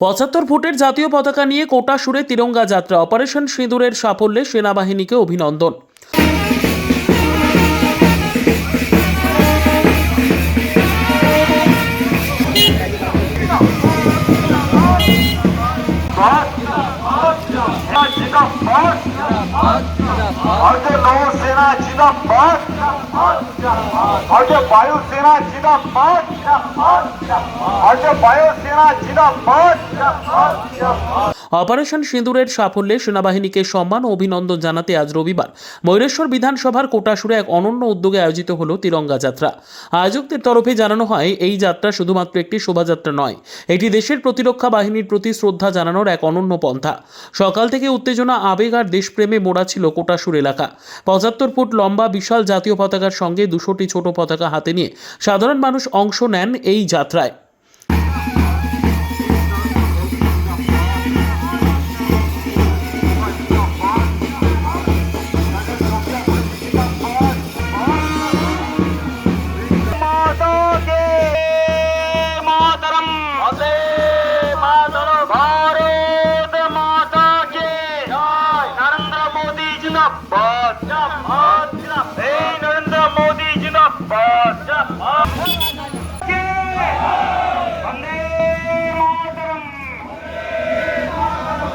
পঁচাত্তর ফুটের জাতীয় পতাকা নিয়ে কোটা সুরে তিরঙ্গা যাত্রা অপারেশন সিঁদুরের সাফল্যে সেনাবাহিনীকে অভিনন্দন भारतीय नौसेना जिंदाबाद और जो वायुसेना जिला पाँच और जो वायुसेना जिला पाँच অপারেশন সিঁদুরের সাফল্যে সেনাবাহিনীকে সম্মান ও অভিনন্দন জানাতে আজ রবিবার ময়ূরেশ্বর বিধানসভার কোটাসুরে এক অনন্য উদ্যোগে আয়োজিত হলো তিরঙ্গা যাত্রা। আয়োজকদের তরফে জানানো হয়, এই যাত্রা শুধুমাত্র একটি শোভাযাত্রা নয়, এটি দেশের প্রতিরক্ষা বাহিনীর প্রতি শ্রদ্ধা জানানোর এক অনন্য পন্থা। সকাল থেকে উত্তেজনা, আবেগ আর দেশপ্রেমে মোড়া ছিল কোটাসুর এলাকা। পঁচাত্তর ফুট লম্বা, বিশাল জাতীয় পতাকার সঙ্গে দুশোটি ছোট পতাকা হাতে নিয়ে সাধারণ মানুষ অংশ নেন এই যাত্রায়।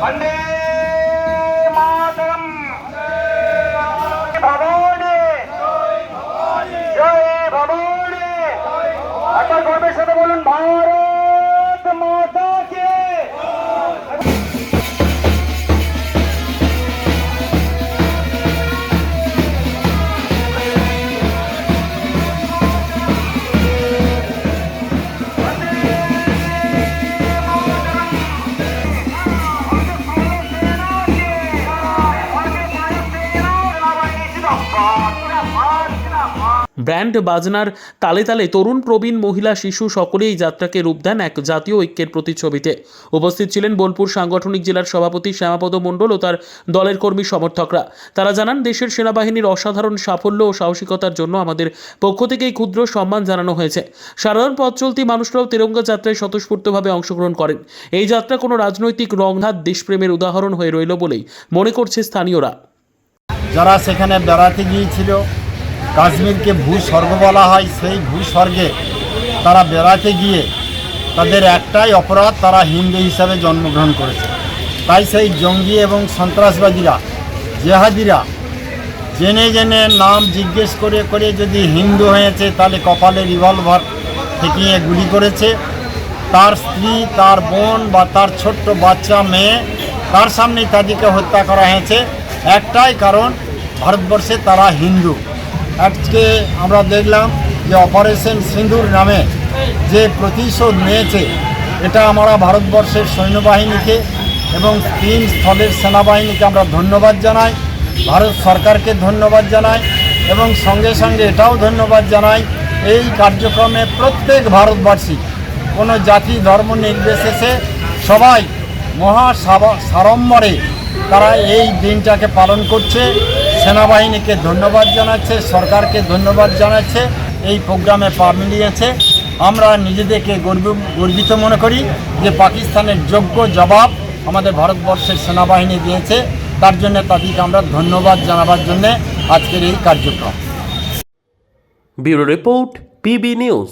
வந்தே ব্র্যান্ড বাজনার তালে তালে তরুণ প্রবীণ মহিলা শিশু সকলেই যাত্রাকে রূপ দেন এক জাতীয় ঐক্যের প্রতিচ্ছবিতে। উপস্থিত ছিলেন বোলপুর সাংগঠনিক জেলার সভাপতি শ্যামাপদ মণ্ডল ও তার দলের কর্মী সমর্থকরা। তারা জানান, দেশের সেনাবাহিনীর অসাধারণ সাফল্য ও সাহসিকতার জন্য আমাদের পক্ষ থেকে এই ক্ষুদ্র সম্মান জানানো হয়েছে। সাধারণ পথ চলতি মানুষরাও তেরঙ্গা যাত্রায় স্বতঃস্ফূর্তভাবে অংশগ্রহণ করেন। এই যাত্রা কোনো রাজনৈতিক রংঘাত দেশপ্রেমের উদাহরণ হয়ে রইল বলেই মনে করছে স্থানীয়রা। যারা সেখানে বেড়াতে গিয়েছিল কাশ্মীরকে ভূস্বর্গ বলা হয়, সেই ভূস্বর্গে তারা বেড়াতে গিয়ে তাদের একটাই অপরাধ, তারা হিন্দু হিসাবে জন্মগ্রহণ করেছে। তাই সেই জঙ্গি এবং সন্ত্রাসবাদীরা, জেহাদিরা জেনে জেনে নাম জিজ্ঞেস করে করে যদি হিন্দু হয়েছে, তাহলে কপালে রিভলভার ঠেকিয়ে গুলি করেছে। তার স্ত্রী, তার বোন বা তার ছোট্ট বাচ্চা মেয়ে, তার সামনেই তাদেরকে হত্যা করা হয়েছে। একটাই কারণ, ভারতবর্ষে তারা হিন্দু। আজকে আমরা দেখলাম যে অপারেশন সিন্দুর নামে যে প্রতিশোধ নিয়েছে, এটা আমরা ভারতবর্ষের সৈন্যবাহিনীকে এবং তিন স্থলের সেনাবাহিনীকে আমরা ধন্যবাদ জানাই, ভারত সরকারকে ধন্যবাদ জানাই এবং সঙ্গে সঙ্গে এটাও ধন্যবাদ জানাই, এই কার্যক্রমে প্রত্যেক ভারতবাসী, কোনো জাতি ধর্ম নির্বিশেষে সবাই মহা সাড়ম্বরে তারা এই দিনটাকে পালন করছে। সেনাবাহিনীকে ধন্যবাদ জানাচ্ছে, সরকারকে ধন্যবাদ জানাচ্ছে, এই প্রোগ্রামে পা মিলিয়েছে আমরা নিজেদেরকে গর্ব, গর্বিত মনে করি যে পাকিস্তানের যোগ্য জবাব আমাদের ভারতবর্ষের সেনাবাহিনী দিয়েছে। তার জন্য তাদেরকে আমরা ধন্যবাদ জানাবার জন্যে আজকের এই কার্যক্রম। Bureau report, PB news.